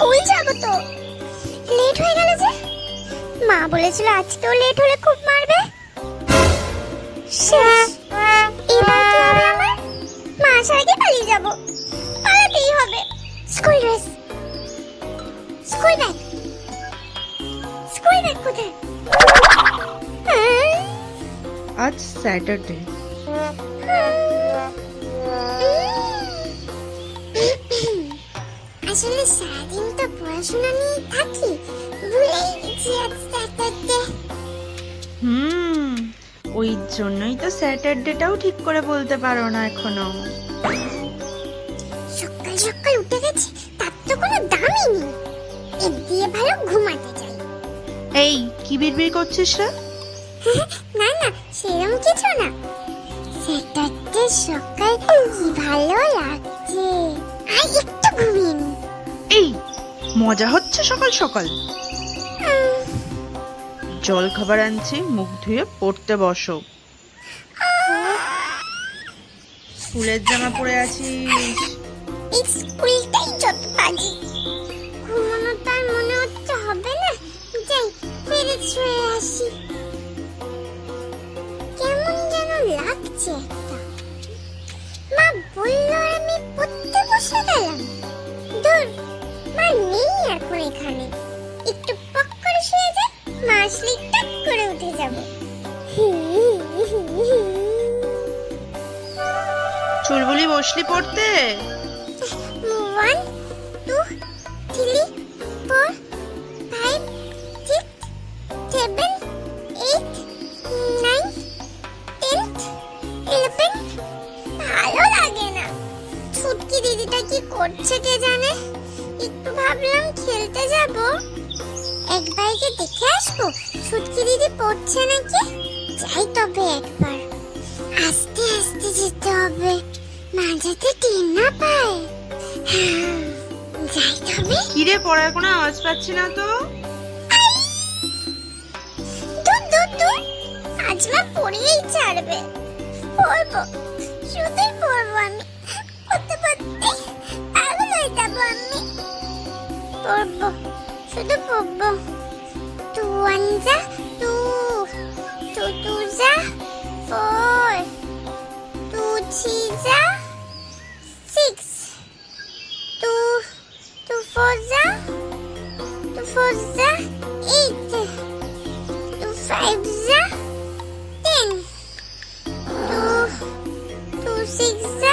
School যাব তো। Late হয়ে গেল যে। মা বলেছিল তো লেট হলে খুব মারবে। শেষ। মা আগে পালিয়ে যাব? পালাতেই হবে। School dress. School bag. School bag কোথায়? আজ স্যাটারডে। আসলে সারাদিন তো পড়াশোনা নিয়ে থাকি। ভুলেই গেছি আজ স্যাটারডে হুম ওই জন্যই তো স্যাটারডেটাও ঠিক করে বলতে পারো না এখনও। সকাল সকাল উঠে গেছি তার তো কোনো দামই নেই। এর দিয়ে ভালো ঘুমাতে যাই এই কি বিড়বিড় করছিস রে? না না সেরকম কিছু না। স্যাটারডে সকাল কি ভালো লাগছে। মজা হচ্ছে সকাল সকাল। জল খাবার আনছি, মুখ ধুয়ে পড়তে বসো। স্কুলের জামা পরে আছিস? স্কুলটাই যত তার মনে হচ্ছে হবে না? যাই আসি। মা আসলে টাক করে উঠে যাব। চুলবুলি বসলি পড়তে? One two three four five six seven eight nine ten eleven. ভালো লাগে না। ছুটকি দিদিটা কি করছে কে জানে? একটু ভাবলাম খেলতে যাব। একবার গিয়ে দেখে আসব? ছুটকি দিদি পড়ছে নাকি? যাই তবে একবার। আস্তে আস্তে যেতে হবে। মা যাতে টের না পায়। হ্যাঁ, যাই তবে। কিরে পড়ার কোনো আওয়াজ পাচ্ছি না তো? দূর দূর দূর। আজ মা পড়েই ছাড়বে। পড়ব শুধুই পড়ব আমি। পড়তে পড়তে পাগল হয়ে যাব আমি। পড়ব। শুধু পড়ব টু ওয়ান যা টু টু টু যা ফোর টু থ্রি যা সিক্স টু টু ফোর যা টু ফোর যা eight two five za ten two two six za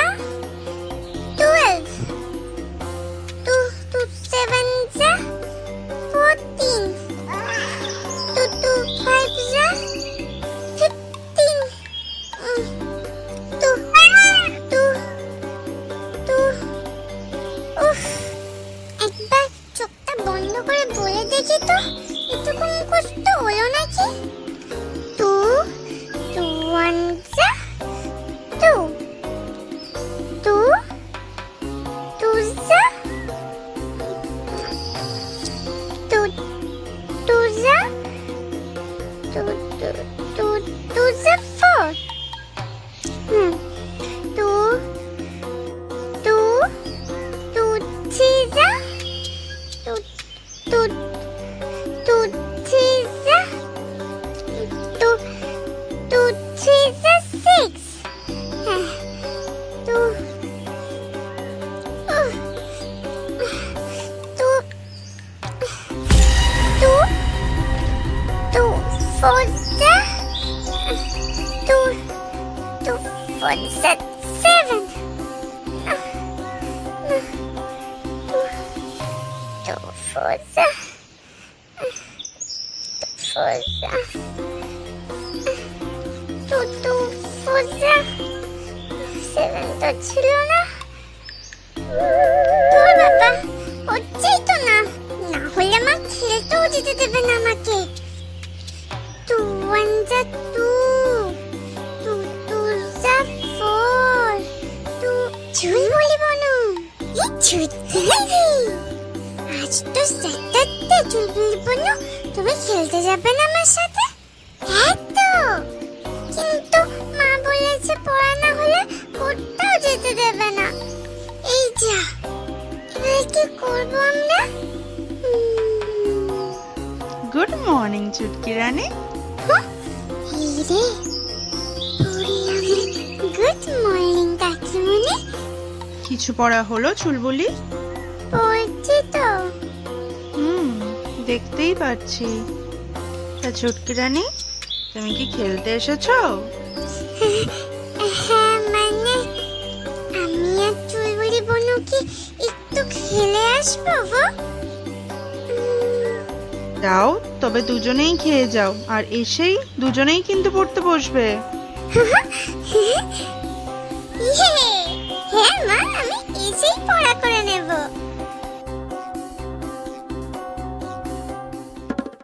দেখি তো এটুকু six two two two two four যা টু টু ফোর যা সেভেন টু ফোর যা সেভেন তো ছিল না। বাবা, হচ্ছেই তো না। না হলে মা খেলতেও যেতে দেবে না আমাকে। টু ওয়ান যা টু টু টু যা ফোর টু চুল বলি বনু। এই ছুটতে আজ তো স্যাটারডে চুলবুল বনু তুমি খেলতে যাবে না আমার সাথে? মর্নিং চুটকি রানী। Good morning কাকিমুনি। কিছু পড়া হলো চুলবুলি? পড়ছি তো। হুম দেখতেই পাচ্ছি। তা চুটকি রানী তুমি কি খেলতে এসেছ? হ্যাঁ যাও তবে দুজনেই খেয়ে যাও, আর এসেই দুজনেই কিন্তু পড়তে বসবে। হ্যাঁ মা, আমি এসেই